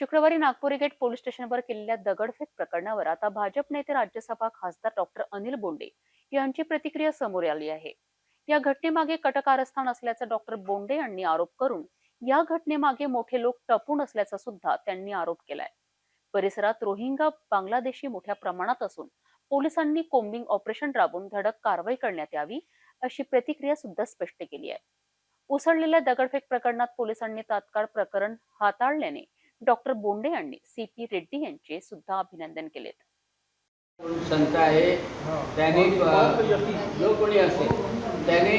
शुक्रवारी Nagpuri gate police स्टेशनवर केलेल्या दगडफेक प्रकरणावर आता भाजप नेते राज्यसभा खासदार डॉक्टर अनिल बोंडे यांची प्रतिक्रिया समोर आली आहे. या घटनेमागे कटकारस्थान असल्याचा डॉक्टर बोंडे यांनी आरोप करून या घटनेमागे मोठे लोक टपून असल्याचा सुद्धा त्यांनी आरोप केलाय. परिसरात रोहिंगा बांगलादेशी मोठ्या प्रमाणात असून पोलिसांनी कोम्बिंग ऑपरेशन राबवून धडक कारवाई करण्यात यावी अशी प्रतिक्रिया सुद्धा स्पष्ट केली आहे. उसळलेल्या दगडफेक प्रकरणात पोलिसांनी तात्काळ प्रकरण हाताळल्याने डॉक्टर बोंडे यांनी सी पी रेड्डी यांचे सुद्धा अभिनंदन केलेत. संत आहे. त्याने जो कोणी असेल त्याने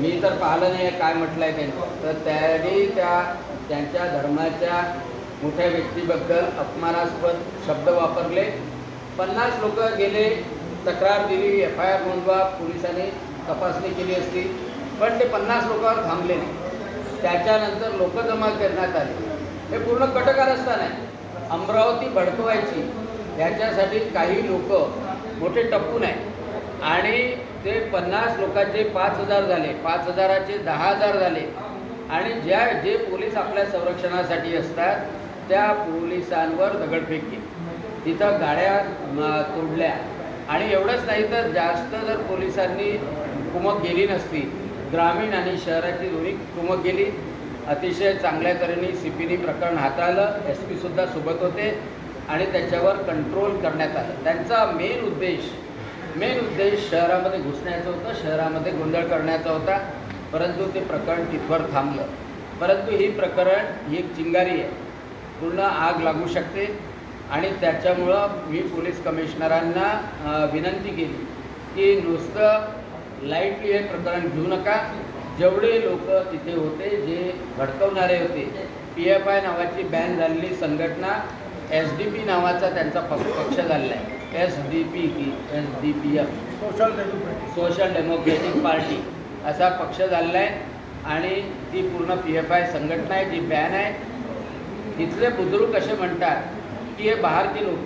मी तर पाहिलं नाही काय म्हटलं आहे त्यांनी. तर त्याने त्या त्यांच्या धर्माच्या मोठ्या व्यक्तीबद्दल अपमानास्पद शब्द वापरले. पन्नास लोक गेले तक्रार दिली एफ आय आर नोंदवा पोलिसांनी तपासणी केली असती. पण ते पन्नास लोकांवर थांबले नाही. त्याच्यानंतर लोक जमा करण्यात आले. हे पूर्ण कटकारस्थान आहे. अमरावती भडकवायची ह्याच्यासाठी काही लोक मोठे टप्पून आहे आणि ते पन्नास लोकांचे पाच हजार झाले पाच हजाराचे दहा हजार झाले. आणि ज्या जे पोलीस आपल्या संरक्षणासाठी असतात त्या पोलिसांवर दगडफेक केली. तिथं गाड्या तोडल्या. आणि एवढंच नाही तर जास्त जर पोलिसांनी कुमक गेली नसती ग्रामीण आणि शहराची दोन्ही कुमक गेली अतिशय चांगल्या तऱ्हेने सी पीनी प्रकरण हाताळलं एस पीसुद्धा सोबत होते आणि त्याच्यावर कंट्रोल करण्यात आलं. त्यांचा मेन उद्देश मेन उद्देश शहरामध्ये घुसण्याचा होता शहरामध्ये गोंधळ करण्याचा होता. परंतु ते प्रकरण तिथवर थांबलं. परंतु ही प्रकरण ही एक चिंगारी आहे. पूर्ण आग लागू शकते आणि त्याच्यामुळं मी पोलीस कमिशनरांना विनंती केली की नुसतं लाईटली हे प्रकरण घेऊ नका. जेवढे लोक तिथे होते जे भडकवणारे होते पी एफ आय नावाची बॅन झालेली संघटना एस डी पी नावाचा त्यांचा पक्ष पक्ष झालेला आहे. एस डी पी की S D P F social democratic social democratic party असा पक्ष झालेला आहे. आणि ती पूर्ण पी एफ आय संघटना आहे जी बॅन आहे. तिथले बुजुर्ग असे म्हणतात की हे बाहेरचे लोक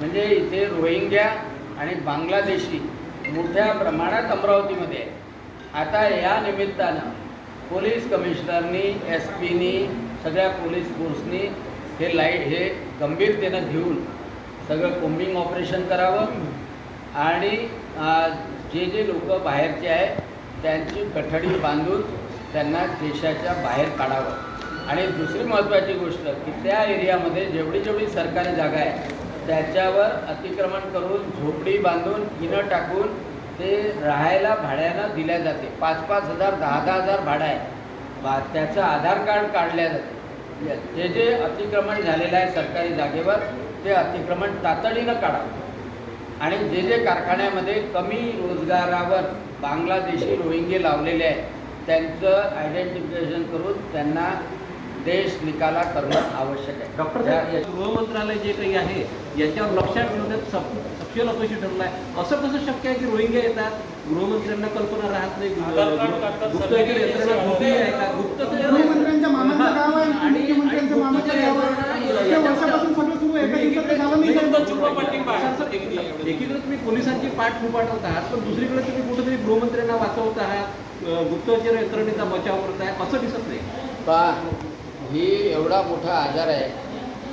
म्हणजे इथे रोहिंग्या आणि बांगलादेशी मोठ्या प्रमाणात अमरावतीमध्ये आहे आता या निमित्तानं पोलीस कमिशनरनी एस पीनी सगळ्या पोलीस फोर्सनी हे लाइट हे गंभीरतेनं घेऊन सगळं कोम्बिंग ऑपरेशन करावं आणि जे जे लोक बाहेरचे आहेत त्यांची कठडी बांधून त्यांना देशाच्या बाहेर काढावं. आणि दुसरी महत्त्वाची गोष्ट की त्या एरियामध्ये जेवढी जेवढी सरकारी जागा आहे त्याच्यावर अतिक्रमण करून झोपडी बांधून हिनं टाकून ते राहायला भाड्यानं दिल्या जाते. पाच पाच हजार दहा दहा हजार भाडं आहे. बा त्याचं आधार कार्ड काढल्या जाते. जे जे अतिक्रमण झालेलं आहे सरकारी जागेवर ते अतिक्रमण तातडीनं काढावं आणि जे जे कारखान्यामध्ये कमी रोजगारावर बांगलादेशी रोहिंगे लावलेले आहेत त्यांचं आयडेंटिफिकेशन करून त्यांना देश निकाला करणं आवश्यक आहे. डॉक्टर गृहमंत्रालय जे काही आहे याच्यावर लक्षात ठेवण्यात सपशेल अपयशी ठरलं आहे असं कसं शक्य आहे की रोहिंग्या येतात? गृहमंत्र्यांना कल्पना राहत नाही. गुप्तचर यंत्रणा आहे. का गुप्तचर गृहमंत्र्यांच्या मामाचं गाव आहे आणि- मुख्यमंत्र्यांचं आणि मामाचं गुप्तचर गाव यंत्रणा आहे इतक्या वर्षापासून सगळं सुरू आहे. एका दिवसात ते झालं नाही साहेब. सर, सर, एक- एकीकडे तुम्ही पोलिसांची पाठ फुपाटवत आहात पण दुसरीकडे तुम्ही कुठेतरी गृहमंत्र्यांना वाचवत आहात. गुप्तचर यंत्रणेचा बचाव करताय. असं दिसत नाही. पहा ही एवढा मोठा आजार आहे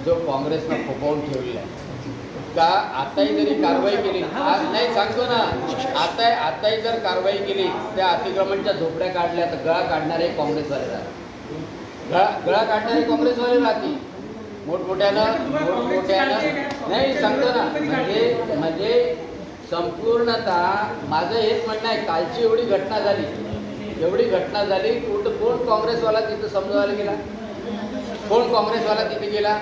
जो काँग्रेसनं फोपवून ठेवलेला आहे. का आताही जरी कारवाई केली आज नाही सांगतो ना. आता आताही जर कारवाई केली त्या अतिक्रमणच्या झोपड्या काढल्या तर गळा काढणारे काँग्रेसवाले राहतील. गळा गळा काढणारे काँग्रेसवाले राहतील. मोठमोठ्यानं मोठमोठ्यानं. नाही सांगतो ना. म्हणजे म्हणजे संपूर्णतः माझं हेच म्हणणं आहे कालची एवढी घटना झाली. एवढी घटना झाली कुठं कोण काँग्रेसवाला तिथं समजवायला गेला? कोण काँग्रेसवाला तिथे गेला?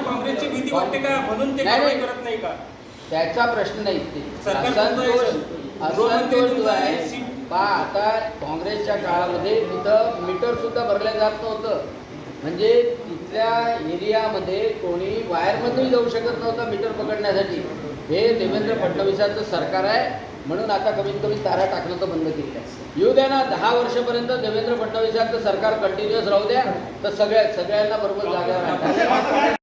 काँग्रेसची भीती वाटते का? म्हणून ते. करत नाही का? त्याचा प्रश्न नाही ते असंतोष जो आहे आता काँग्रेसच्या काळामध्ये तिथं मीटर सुद्धा भरलं जात नव्हतं. म्हणजे तिथल्या एरियामध्ये कोणी वायरमध्येही जाऊ शकत नव्हतं मीटर पकडण्यासाठी. हे देवेंद्र फडणवीसाचं सरकार आहे म्हणून आता कमीत कमी तारा टाकणं तर बंद केलं आहे. येऊ द्या ना दहा वर्षापर्यंत देवेंद्र फडणवीसाचं सरकार कंटिन्युअस राहू द्या तर सगळ्या सगळ्यांना बरोबर जागा